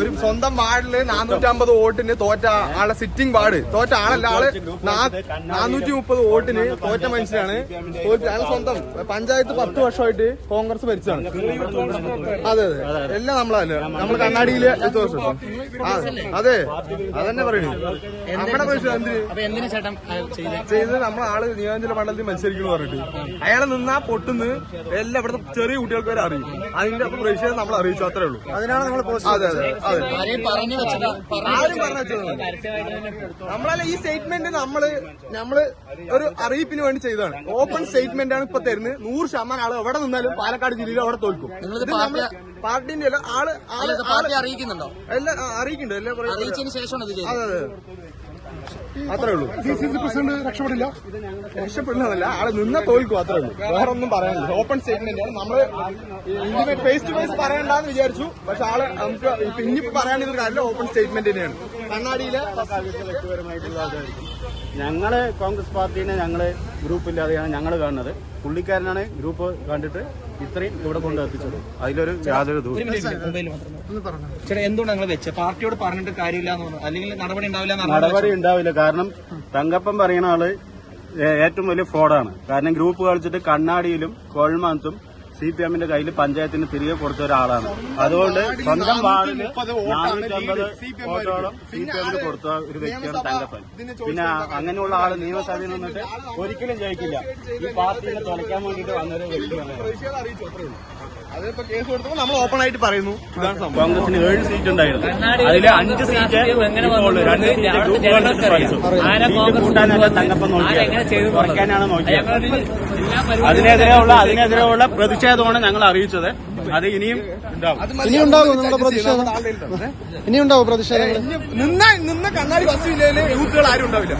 ഒരു സ്വന്തം വാർഡിൽ നാനൂറ്റമ്പത് വോട്ടിന് തോറ്റ ആളെ സിറ്റിംഗ് വാർഡ്. തോറ്റ ആളല്ല ആൾ നാനൂറ്റി മുപ്പത് വോട്ടിന് തോറ്റ മനുഷ്യനാണ്. അയാൾ സ്വന്തം. പഞ്ചായത്ത് പത്ത് വർഷമായിട്ട് കോൺഗ്രസ് ഭരിച്ചാണ് അതെ അതെ. എല്ലാം നമ്മളല്ല നമ്മൾ കണ്ണാടിയിൽ വർഷം അതെ. അതന്നെ പറയുന്നു നമ്മുടെ ചെയ്ത്? നമ്മളെ ആൾ നിയോജന മണ്ഡലത്തിൽ മത്സരിക്കുന്നു പറഞ്ഞിട്ട്. അയാളെ നിന്നാ പൊട്ടുന്ന് എല്ലാം ഇവിടുത്തെ ചെറിയ കുട്ടികൾക്ക് വരെ അറിയും. അതിന്റെ പ്രതിഷേധം നമ്മൾ അറിയിച്ചു അത്രേ ഉള്ളൂ. അതിനാണ് നമ്മൾ അതെ അതെ. ആരെയും പറഞ്ഞു വെച്ചതാ ആരും പറഞ്ഞു നമ്മളല്ല ഈ സ്റ്റേറ്റ്മെന്റ് നമ്മൾ നമ്മൾ ഒരു അറിയിപ്പിന് വേണ്ടി ചെയ്തതാണ്. ഓപ്പൺ സ്റ്റേറ്റ്മെന്റ് ആണ് ഇപ്പൊ തരുന്നത്. നൂറ് ശതമാനം ആൾ എവിടെ നിന്നാലും പാലക്കാട് ജില്ലയിൽ അവിടെ തോൽക്കും. പാർട്ടിന്റെ അല്ല ആൾ ആൾ പാർട്ടി അറിയിക്കുന്നുണ്ടോ? എല്ലാ അറിയിക്കുന്നുണ്ട് എല്ലാം പറയും. അറിയിച്ചതിന് ശേഷമാണ് ഇത് അതെ അതെ. അത്രേ ഉള്ളൂ. ഡി സി സി പ്രസിഡന്റ് രക്ഷപ്പെടില്ല. രക്ഷപ്പെടുന്നതല്ല ആൾ നിന്ന തോൽക്കും അത്രേ ഉള്ളൂ. വേറെ ഒന്നും പറയാനില്ല. ഓപ്പൺ സ്റ്റേറ്റ്മെന്റ് ആണ് നമ്മൾ ഇന്റിമേറ്റ് ഫേസ് ടു ഫേസ് പറയണ്ടെന്ന് വിചാരിച്ചു. പക്ഷെ ആൾ നമുക്ക് ഇപ്പൊ ഇനിയിപ്പോ പറയാനൊരു കാര്യമില്ല. ഓപ്പൺ സ്റ്റേറ്റ്മെന്റ് തന്നെയാണ്. കണ്ണാടിയിലെ ഞങ്ങൾ കോൺഗ്രസ് പാർട്ടീനെ ഞങ്ങൾ ഗ്രൂപ്പില്ലാതെയാണ് ഞങ്ങൾ കാണുന്നത്. പുള്ളിക്കാരനാണ് ഗ്രൂപ്പ് കണ്ടിട്ട് ഇത്രയും ഇവിടെ കൊണ്ട് എത്തിച്ചത്. അതിലൊരു യാതൊരു ചേട്ടാ എന്തുകൊണ്ട് നിങ്ങൾ വെച്ചത്? പാർട്ടിയോട് പറഞ്ഞിട്ട് കാര്യമില്ല എന്ന് അല്ലെങ്കിൽ നടപടി ഉണ്ടാവില്ല എന്ന് നടപടി ഉണ്ടാവില്ല. കാരണം തങ്കപ്പൻ പറയുന്ന ആൾ ഏറ്റവും വലിയ ഫ്രോഡാണ് കാരണം ഗ്രൂപ്പ് കളിച്ചിട്ട് കണ്ണാടിയിലും കോൾമാനത്തും സി പി എമ്മിന്റെ കയ്യിൽ പഞ്ചായത്തിന് തിരികെ കൊടുത്ത ഒരാളാണ്. അതുകൊണ്ട് സ്വന്തം വാർഡിൽ നാനൂറ്റമ്പത് വോട്ടോളം സി പി എമ്മിന് കൊടുത്ത ഒരു വ്യക്തിയാണ് തങ്കപ്പൻ. പിന്നെ അങ്ങനെയുള്ള ആൾ നിയമസഭയിൽ നിന്നിട്ട് ഒരിക്കലും ജയിക്കില്ല. ഈ പാർട്ടിയെ തുലയ്ക്കാൻ വേണ്ടിയിട്ട് വന്നൊരു വ്യക്തിയാണ് പ്രതിഷേധം അറിയിച്ചു അത്രേ കേസ് കൊടുത്തപ്പോൾ നമ്മൾ ഓപ്പൺ ആയിട്ട് പറയുന്നു. ഇതാണ് സംഭവം. കോൺഗ്രസിന് ഏഴ് സീറ്റ് ഉണ്ടായിരുന്നു. അതിൽ അഞ്ച് സീറ്റ്. രണ്ട് സീറ്റ് ഗ്രൂപ്പ് കൂട്ടാനല്ല തങ്കപ്പൻ നോക്കിയത്. കുറയ്ക്കാനാണ് നോക്കിയത്. അതിനെതിരെയുള്ള അതിനെതിരെയുള്ള പ്രതിഷേധമാണ് ഞങ്ങൾ അറിയിച്ചത്. അത് ഇനിയും ഉണ്ടാവും. ഇനി നമ്മുടെ പ്രതിഷേധം. ഇനി പ്രതിഷേധങ്ങൾ. നിന്ന നിന്ന കണ്ണാടി ബസ് ജില്ലയിൽ യൂത്തുകൾ ആരും ഉണ്ടാവില്ല.